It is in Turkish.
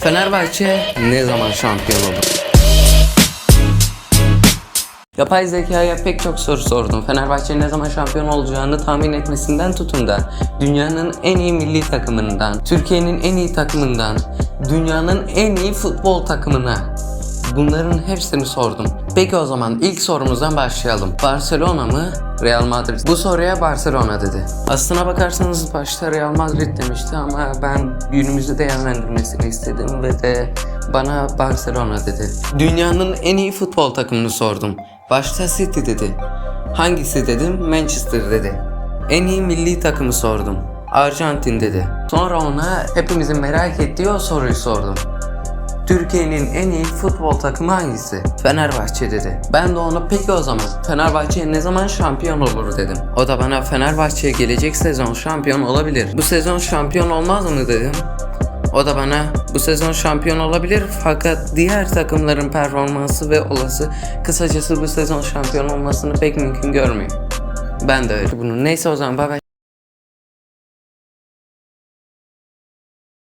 Fenerbahçe ne zaman şampiyon olur? Yapay zekaya pek çok soru sordum. Fenerbahçe ne zaman şampiyon olacağını tahmin etmesinden tutun da dünyanın en iyi milli takımından, Türkiye'nin en iyi takımından, dünyanın en iyi futbol takımına bunların hepsini sordum. Peki o zaman ilk sorumuzdan başlayalım. Barcelona mı, Real Madrid? Bu soruya Barcelona dedi. Aslına bakarsanız başta Real Madrid demişti ama ben günümüzü değerlendirmesini istedim ve de bana Barcelona dedi. Dünyanın en iyi futbol takımını sordum. Başta City dedi. Hangisi dedim? Manchester dedi. En iyi milli takımı sordum. Arjantin dedi. Sonra ona hepimizin merak ettiği o soruyu sordum. Türkiye'nin en iyi futbol takımı hangisi? Fenerbahçe dedi. Ben de ona peki o zaman Fenerbahçe ne zaman şampiyon olur dedim. O da bana Fenerbahçe gelecek sezon şampiyon olabilir. Bu sezon şampiyon olmaz mı dedim. O da bana bu sezon şampiyon olabilir fakat diğer takımların performansı ve olası kısacası bu sezon şampiyon olmasını pek mümkün görmüyorum. Ben de öyle. Bunu neyse o zaman bay bay.